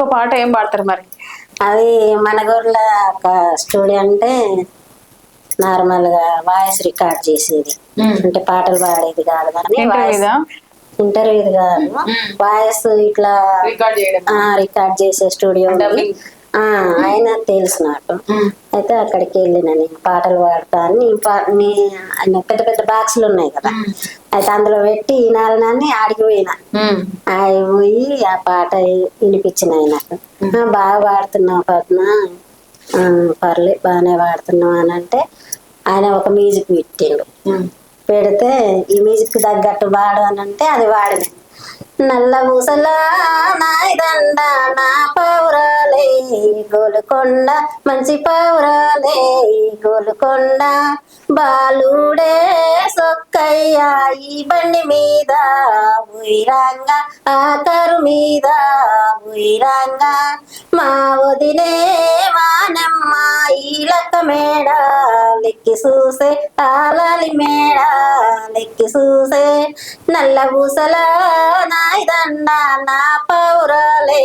ఇంకో పాట ఏం పాడతారు మరి? అది మన ఊర్ల ఒక స్టూడియో అంటే నార్మల్గా వాయిస్ రికార్డ్ చేసేది. అంటే పాటలు పాడేది కాదు కానీ ఇంటర్వ్యూ కాదు. వాయిస్ ఇట్లా రికార్డ్ చేసే స్టూడియో ఆయన తెలుసు నాకు. అయితే అక్కడికి వెళ్ళిన నేను పాటలు పాడతా అని ఆయన పెద్ద పెద్ద బాక్సులు ఉన్నాయి కదా. అయితే అందులో పెట్టి ఈనాలని ఆడికి పోయినా. ఆడికి పోయి ఆ పాట వినిపించిన ఆయనకు "ఆ, బాగా పాడుతున్నావు పద్మ. ఆ, పర్లే బాగానే పాడుతున్నావు అని అంటే ఆయన ఒక మ్యూజిక్ పెట్టిండు. పెడితే ఈ మ్యూజిక్ తగ్గట్టు పాడు అని అంటే అది వాడిన నల్ల ముసలా నాయదండ నా పౌరాలే గోలుకొండ మంచి పౌరాలే గోలుకొండ బాలుడే సొక్కయ్య ఈ బండి మీద ఉయిరాంగా ఆకరు మీద ఉయిరాంగా మా వదినే వానమ్మ ఈ లక్క మేడ లెక్కి చూసే ఆలాలి మేడ లెక్కి చూసే నల్ల పూసల నాయదండ నా పౌరాలే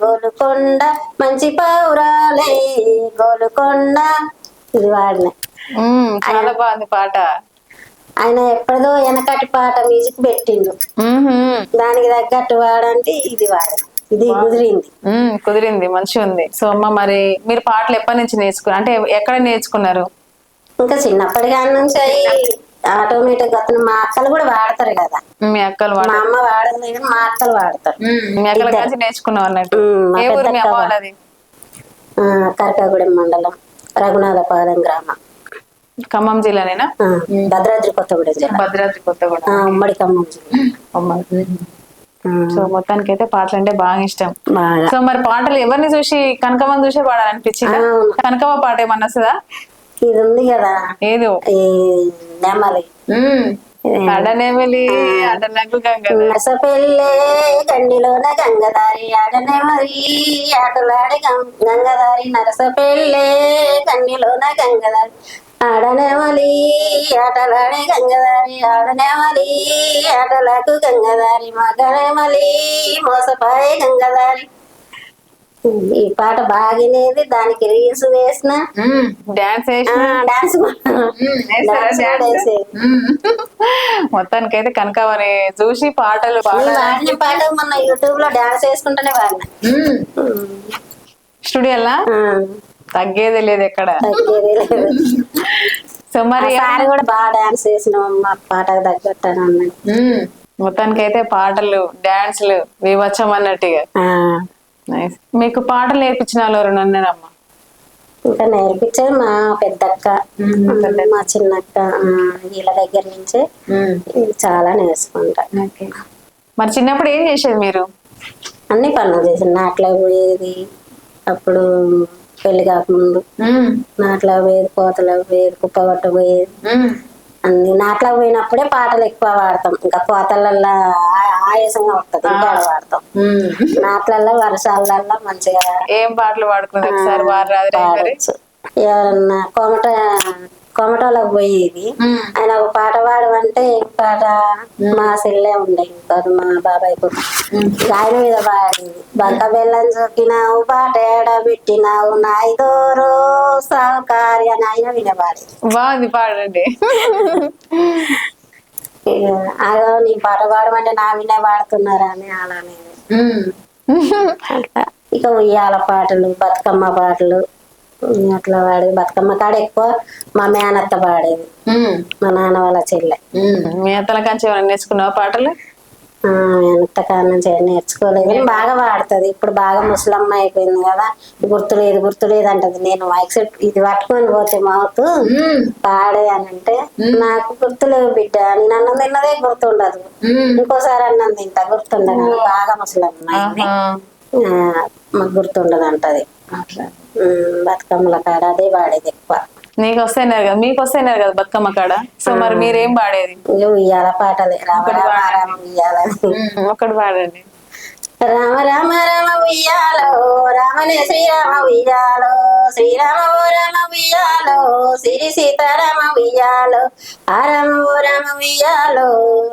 గోలుకొండ మంచి పౌరాలే గోలుకొండ. ఇది వాడిన. చాలా బాగుంది పాట. ఆయన ఎప్పటిదో వెనకటి పాట మ్యూజిక్ పెట్టిండు. దానికి తగ్గట్టు వాడంటే ఇది వాడు. ఇది కుదిరింది. కుదిరింది మంచిగా ఉంది. సో అమ్మ మరి మీరు పాటలు ఎప్పటి నుంచి నేర్చుకున్నారు? అంటే ఎక్కడ నేర్చుకున్నారు? ఇంకా చిన్నప్పటి నుంచి ఆటోమేటిక్ అతను మా అక్కలు కూడా వాడతారు కదా. మీ అక్కలు మా అమ్మ వాడదు కానీ మా అక్కలు వాడతారు. మీ అక్కల నేర్చుకున్నావు అన్నట్టు మ్మ్. మా ఏ ఊరు మీ పెద్దక్క అమ్మ వా- వాళ్ళది? ఆ, కరకాగూడెం మండలం రఘునాథపాలెం గ్రామం. ఖమ్మం జిల్లానేనా? భద్రాద్రి కొత్తగూడెం జిల్లా. భద్రాద్రి కొత్తగూడెం. ఉమ్మడి ఖమ్మం జిల్లా. సో మొత్తానికి అయితే పాటలు అంటే బాగా ఇష్టం. సో మరి పాటలు ఎవరిని చూసి కనకమ్మని చూసే పాడాలనిపించిందా. కనకమ్మ పాట ఏమన్నా వస్తుందా? ఇది ఉంది కదా ఏదో ఈ నెమలి అడనేమిలి అడనకు గంగ నసపెళ్ళే గండిలోన గంగదారి ఆడనే మరి ఆటలాడి గం- గంగదారి నరసపెళ్ళే గండిలోన గంగదారి ఆడనేమలి ఆటలాడే గంగదారి ఆడనేమలి ఆటలకు గంగదారి మగనేమలి మోసపాయ గంగదారి ఈ పాట బాగినేది దానికి రీల్స్ వేసిన. డాన్స్ డాన్స్ మొత్తానికి అయితే కనకమ్మని చూసి పాటలు వాడిన పాట మొన్న యూట్యూబ్లో డాన్స్ వేసుకుంటూనే వాడిన. స్టూడియోలా? తగ్గేదే లేదు ఎక్కడ. సో మరి కూడా బాగా డాన్స్ వేసిన మా పాటకు తగ్గట్టు అని అన్నాడు. మొత్తానికి అయితే పాటలు డాన్స్లు వివచ్చం అన్నట్టుగా మీకు పాటలు నేర్పించిన వాళ్ళు ఎవరు ఉన్నారమ్మా? ఇంకా నేర్పించేది మా పెద్దక్క మా చిన్నక్క వీళ్ళ దగ్గర నుంచే చాలా నేర్చుకుంటా. మరి చిన్నప్పుడు ఏం చేసేది మీరు? అన్ని పనులు చేసిన నాట్లా పోయేది అప్పుడు పెళ్ళి కాకముందు నాట్లా పోయేది కోతలో పోయేది కుప్ప కొట్ట పోయేది అన్ని నాట్లా పోయినప్పుడే పాటలు ఎక్కువ వాడతాం. ఇంకా కోతలల్లో ఆయాసంగా వస్తుంది వాడతాం నాట్లల్లో వర్షాలల్లో మంచిగా ఏం పాటలు ఒకసారి వారు పాడచ్చు. ఎవరన్నా కోమట కోమటలోకి పోయేది. ఆయన ఒక పాట పాడమంటే పాట? మా సెల్లే ఉండే ఇంకా మా బాబాయ్ కూడా ఆయన మీద పాడేది. బంక బెల్లం చొక్కినావు పాట ఏడ పెట్టినావు? నాయుదోరో సౌకార్య ఆయన మీద పాడేది. బాగుంది పాడండి. అదో నీ పాట పాడమంటే నా పాడుతున్నారా అని అలా అనేది అట్లా ఇక ఉయ్యాల పాటలు బతుకమ్మ పాటలు అట్లా పాడేది. బతుకమ్మ కాడ ఎక్కువ మా మేనత్త పాడేది. మా నాన్న వాళ్ళ చెల్లె. మీ అత్తల కంచి నేర్చుకున్నావా పాటలు? ఏం నేర్చుకోలేదు. బాగా పాడుతుంది ఇప్పుడు బాగా ముసలమ్మ అయిపోయింది కదా. గుర్తులేదు గుర్తులేదు అంటది. నేను యాక్సెప్ట్ ఇది పట్టుకొని పోతే మౌత్ పాడే అని అంటే నాకు గుర్తులేవు బిడ్డ. నేను అన్నం తిన్నదే గుర్తుండదు. ఇంకోసారి అన్నం తింటా. గుర్తుండదు. బాగా ముసలమ్మ అయింది. గుర్తుండదు అంటది. బతుకమ్మల కాడ అదే పాడేది ఎక్కువ. నీకు వస్తేనారు కదా మీకు వస్తేనారు కదా బతుకమ్మ కాడ? సో మరి మీరేం పాడేది? ఇక ఉయ్యాల. పాటలే ఒకటి పాడండి. రామ రామ రామ ఉయ్యాలో రామనే శ్రీరామ ఉయ్యాలో. శ్రీరామ ఓ రామ ఉయ్యాలో శ్రీ సీతారామ ఉయ్యాలో ఆ ఉయ్యాలో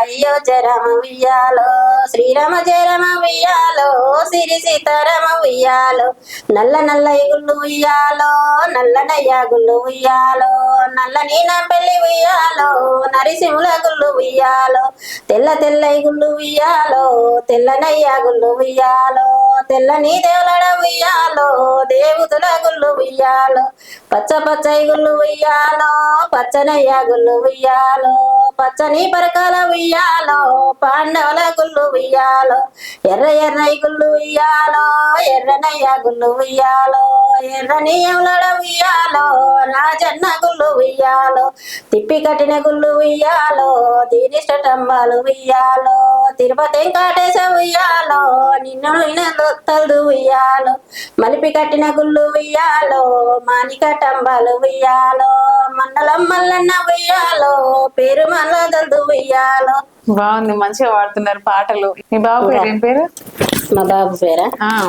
అయ్యో జరమ ఉయ్యాలో శ్రీరామ జరమ ఉయ్యాలో శ్రీ సీతారామ ఉయ్యాలో నల్ల నల్ల ఇగుళ్ళు ఉయ్యాలో నల్ల నయ్యాగుళ్ళు ఉయ్యాలో నల్ల నీన పెళ్ళి ఉయ్యాలో నరిసింహుల గుళ్ళు ఉయ్యాలో తెల్ల తెల్ల ఇగుళ్ళు ఉయ్యాలో తెల్ల నయ్యాగుళ్ళు ఉయ్యాలో తెల్లని దేవులడ ఉయ్యాలో దేవుతుల గుళ్ళు ఉయ్యాలో పచ్చ పచ్చ ఇగుళ్ళు ఉయ్యాలో పచ్చనయ్య గుళ్ళు ఉయ్యాలో పచ్చని పరకాల ఉయ్యాలో పాండవుల గుళ్ళు ఉయ్యాలో ఎర్ర ఎర్ర గుళ్ళు ఉయ్యాలో ఎర్రనయ్య గుళ్ళు ఉయ్యాలో. ఎర్రని ఎవలడ ఉయ్యాలో నా జన్న గుళ్ళు ఉయ్యాలో తిప్పి కట్టిన గుళ్ళు ఉయ్యాలో దీని స్టంబాలు ఉయ్యాలో తిరుపతి వెంకటేశ ఉయ్యాలో నిన్ను తల్దు ఉయ్యాలో మలిపి కట్టిన గుళ్ళు ఉయ్యాలో మానిక టంబాలు ఉయ్యాలో మండలం మల్లన్న ఉయ్యాలో పేరు మల్ల తల్దు ఉయ్యాలో. బాగుంది మంచిగా పాడుతున్నారు పాటలు. మీ బాబు పేరు ఏం పేరు? మా బాబు పేరా.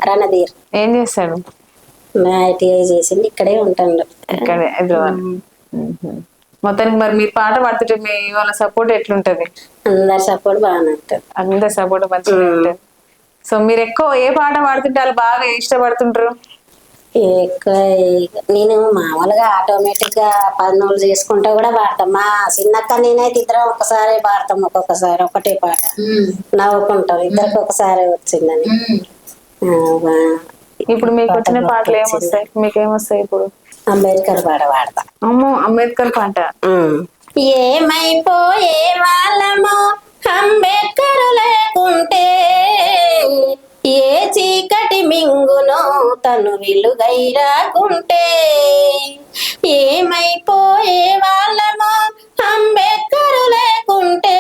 రణధీర్. ఏం చేస్తాడు? మా ఐటీఐ చేసింది ఇక్కడే ఉంటాడు. ఇక్కడే హైదరాబాద్. మొత్తానికి మరి మీరు పాట పాడుతుంటే మీ వాళ్ళ సపోర్ట్ ఎట్లుంటది? అందరి సపోర్ట్ బాగానే ఉంటుంది. అందరి సపోర్ట్ మంచిగా ఉంటుంది. సో మీరు ఎక్కువ ఏ పాట పాడుతుంటే వాళ్ళు బాగా ఇష్టపడుతుంటారు ఎక్కువ నేను మామూలుగా ఆటోమేటిక్గా పనులు చేసుకుంటా కూడా పాడతాం. మా చిన్నక్క నేనైతే ఇద్దరం ఒకసారి పాడతాం ఒక్కొక్కసారి ఒకటే పాట. నవ్వుకుంటాం ఇద్దరికి ఒకసారి వచ్చిందని. ఇప్పుడు మీకు వచ్చిన పాటలు ఏమొస్తాయి? మీకు ఏమొస్తాయి ఇప్పుడు? అంబేద్కర్ పాట పాడతా. అమ్మో అంబేద్కర్ పాట? ఏమైపోయే వాళ్ళమో అంబేద్కర్ లేకుంటే ఏ చీకటి మింగునో తను విలుగైరాకుంటే ఏమైపోయే వాళ్ళమో అంబేద్కర్ లేకుంటే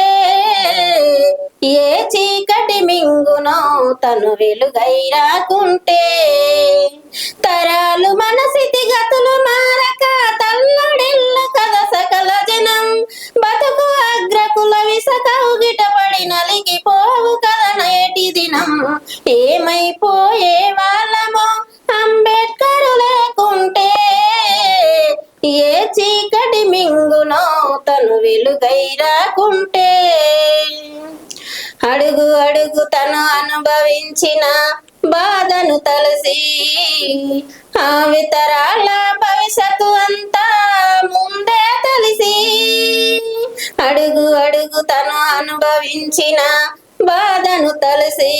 ఏ చీకటి మింగునో తను వెలుగైరాకుంటే తరాలు అడుగైరాకుంటే అడుగు అడుగు తను అనుభవించిన బాధను తలసి ఆమె తరాల భవిష్యత్తు అంతా ముందే తెలిసి. అడుగు అడుగు తను అనుభవించిన బాధను తలసి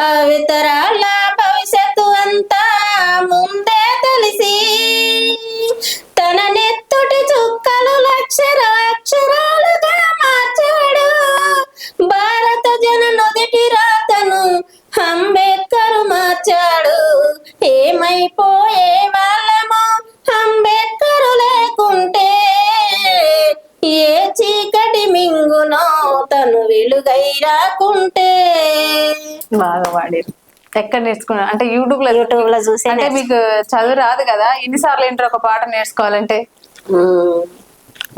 ఆమె తరాల భవిష్యత్తు అంతా భారత జన నుదిటి రాతను అంబేద్కర్ మార్చాడు. ఏమైపోయే వాళ్ళమో అంబేద్కర్ లేకుంటే. ఏ చీకటి మింగునో తను వెలుగై రాకుంటే. బాగా పాడారు. ఎక్కడ నేర్చుకున్నారు? అంటే యూట్యూబ్లో యూట్యూబ్లో చూసి అంటే మీకు చదువు రాదు కదా? ఎన్నిసార్లు ఏంటారు ఒక పాట నేర్చుకోవాలంటే?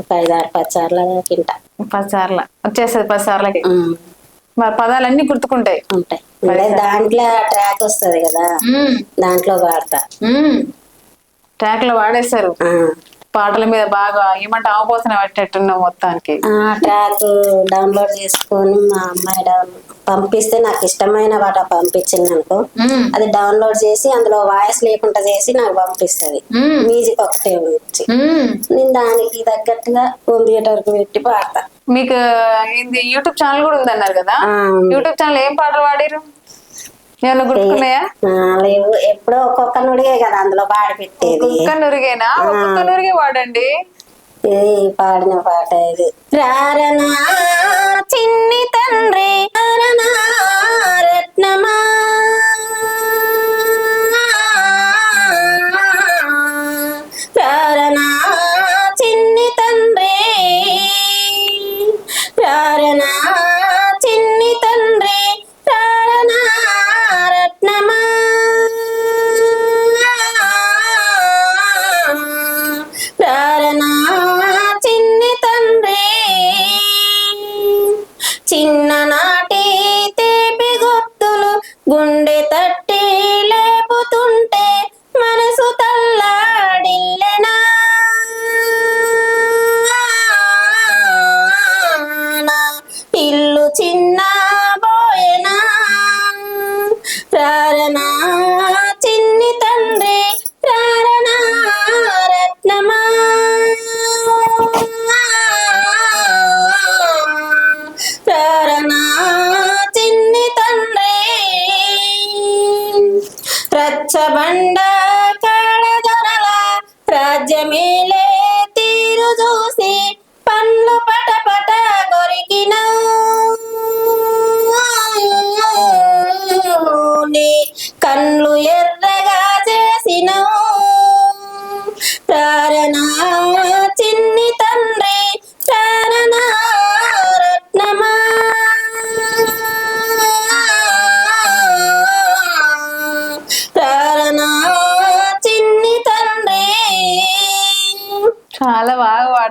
ఒక ఐదారు పచ్చార్ల తింటా. పది సార్లు. వచ్చేస్తుంది పది సార్లకి. మరి పదాలన్నీ గుర్తుకుంటాయి. ఉంటాయి. దాంట్లో ట్రాక్ వస్తది కదా. దాంట్లో పాడతా ట్రాక్లో వాడేస్తారు ఆ. పాటల మీద బాగా ఏమంటే ఆపోసన పట్టేట్టున్నాం మొత్తానికి. ట్రాక్ డౌన్లోడ్ చేసుకొని మా అమ్మాయి పంపిస్తే నాకు ఇష్టమైన పాట పంపించింది అనుకో అది డౌన్లోడ్ చేసి అందులో వాయిస్ లేకుండా చేసి నాకు పంపిస్తుంది. మ్యూజిక్ ఒకటే వచ్చి నేను దానికి తగ్గట్టుగా కంప్యూటర్కు పెట్టి పాడతా. మీకు ఇది యూట్యూబ్ ఛానల్ కూడా ఉందన్నారు కదా? యూట్యూబ్ ఛానల్ ఏం పాటలు పాడారు ఏమన్నా గుర్తుకున్నాయా? లేవు. ఎప్పుడో ఒక్కొక్క నుడిగే కదా అందులో పాడి పెట్టేది. ఒక్క నురిగేనా? ఒక్కొక్క నురిగే వాడండి. ఇది పాడిన పాట ఇది. రారనా చిన్ని తండ్రి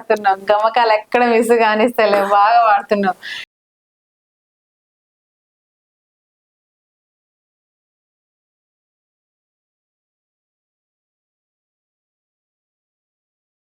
వాడుతున్నాం గమకాలు ఎక్కడ మిస్ కానిస్తలేవు బాగా వాడుతున్నావు.